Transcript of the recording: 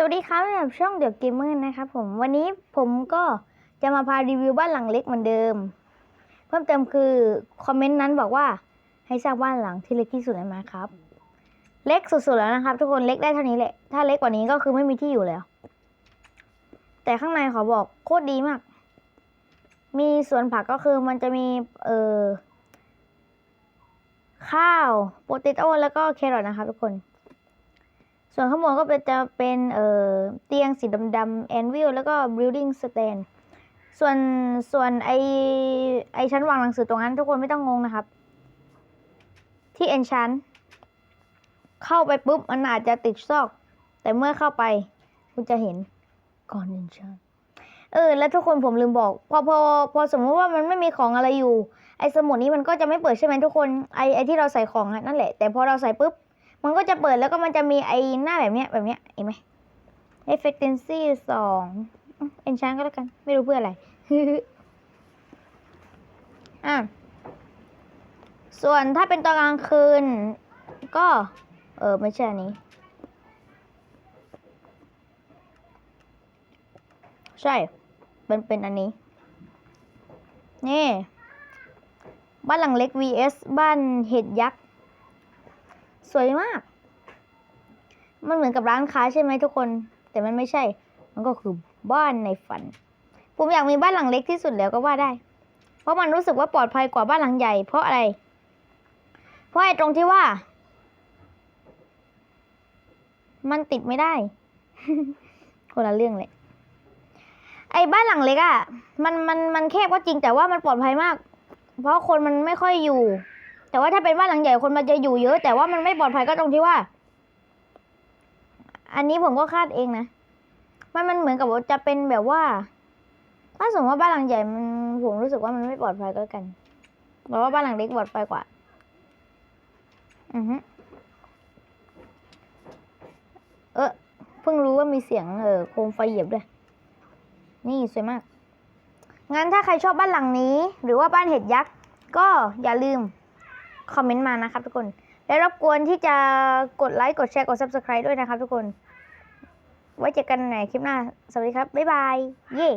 สวัสดีครับแบบช่องเดี๋ยวเกมเมอร์นะครับผมวันนี้ผมก็จะมาพารีวิวบ้านหลังเล็กเหมือนเดิม เพิ่มเติมคือคอมเมนต์นั้นบอกว่าให้สร้างบ้านหลังที่เล็กที่สุดในมาครับ เล็กสุดๆแล้วนะครับ ทุกคนเล็กได้เท่านี้แหละถ้าเล็กกว่านี้ก็คือไม่มีที่อยู่แล้ว แต่ข้างในขอบอกโคตรดีมาก มีสวนผักก็คือมันจะมีเอ่อข้าวโปเตโต้แล้วก็แครอทนะครับทุกคน ส่วนข้างบนก็เป็นจะเป็นเอ่อเตียงสีดำๆแอนวิลแล้วก็ building stand ส่วนส่วนไอไอชั้นวางหนังสือตรงนั้นทุกคนไม่ต้องงงนะครับ ที่เอนชันเข้าไปปุ๊บ มันอาจจะติดซอก แต่เมื่อเข้าไป คุณจะเห็นก่อนเอนชันเออ แล้วทุกคนผมลืมบอก พอพอพอสมมติว่ามันไม่มีของอะไรอยู่ ไอสมุดนี้มันก็จะไม่เปิดใช่ไหมทุกคนไอไอที่เราใส่ของนั่นแหละแต่พอเราใส่ปุ๊บ มันก็จะเปิดแล้วก็มันจะมีไอหน้าแบบเนี้ยแบบเนี้ยเห็นไหม efficiency สองเอนชานก็แล้วกัน ไม่รู้เพื่ออะไรอะส่วนถ้าเป็นตอนกลางคืน ก็ เออไม่ใช่อันนี้ ใช่เป็นเป็นอันนี้ นี่ บ้านหลังเล็ก vs บ้านเห็ดยักษ์ สวยมาก มันเหมือนกับร้านค้าใช่ไหมทุกคน แต่มันไม่ใช่ มันก็คือบ้านในฝัน ผมอยากมีบ้านหลังเล็กที่สุดแล้วก็ว่าได้ เพราะมันรู้สึกว่าปลอดภัยกว่าบ้านหลังใหญ่ เพราะอะไร เพราะไอ้ตรงที่ว่า มันติดไม่ได้ คนละเรื่องเลยไอ้บ้านหลังเล็กอะ่ะ มันมันมันแคบก็จริงแต่ว่ามันปลอดภัยมาก เพราะคนมันไม่ค่อยอยู่ แต่ว่าถ้าเป็นบ้านหลังใหญ่คนมันจะอยู่เยอะ แต่ว่ามันไม่ปลอดภัยก็ตรงที่ว่า อันนี้ผมก็คาดเองนะ มันมันเหมือนกับว่าจะเป็นแบบว่า ถ้าสมมติว่าบ้านหลังใหญ่มันผมรู้สึกว่ามันไม่ปลอดภัยก็กันเพราะว่าบ้านหลังเล็กปลอดภัยกว่า อือฮึเออเพิ่งรู้ว่ามีเสียงเออโคมไฟเหยียบด้วย นี่สวยมาก งั้นถ้าใครชอบบ้านหลังนี้ หรือว่าบ้านเห็ดยักษ์ ก็อย่าลืม คอมเมนต์มานะครับทุกคน และรบกวนที่จะกดไลค์ กดแชร์ กด Subscribe ด้วยนะครับทุกคน ไว้เจอกันในคลิปหน้า สวัสดีครับ บ๊ายบาย เย้